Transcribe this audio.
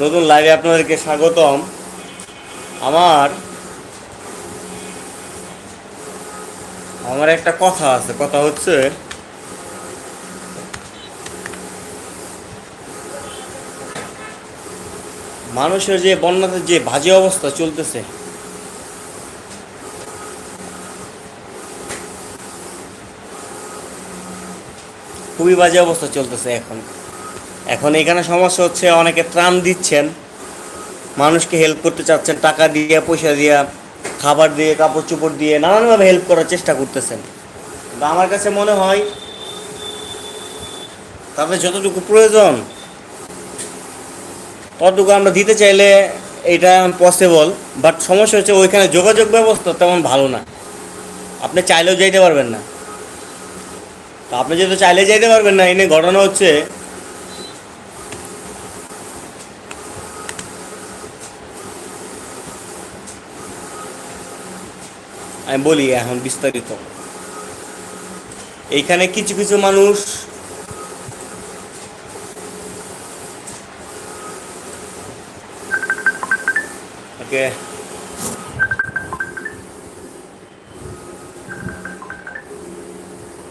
নতুন লাইভে আপনাদেরকে স্বাগতম। আমার আমার একটা কথা আছে, কথা হচ্ছে মানুষের যে বন্যাতে যে বাজে অবস্থা চলতেছে, খুবই বাজে অবস্থা চলতেছে এখন। এখন এখানে সমস্যা হচ্ছে অনেকে ত্রাণ দিচ্ছেন, মানুষকে হেল্প করতে চাচ্ছেন, টাকা দিয়ে, পয়সা দিয়ে, খাবার দিয়ে, কাপড় চোপড় দিয়ে, নানানভাবে হেল্প করার চেষ্টা করতেছেন। কিন্তু আমার কাছে মনে হয়, তাদের যতটুকু প্রয়োজন, ততটুকু আমরা দিতে চাইলে এটা পসিবল বাট সমস্যা হচ্ছে ওইখানে যোগাযোগ ব্যবস্থা তেমন ভালো না। আপনি চাইলেও যাইতে পারবেন না। তো আপনি যেহেতু চাইলে যাইতে পারবেন না এনে ঘটনা হচ্ছে আমি বলি এখন বিস্তারিত। এইখানে কিছু কিছু মানুষ ওকে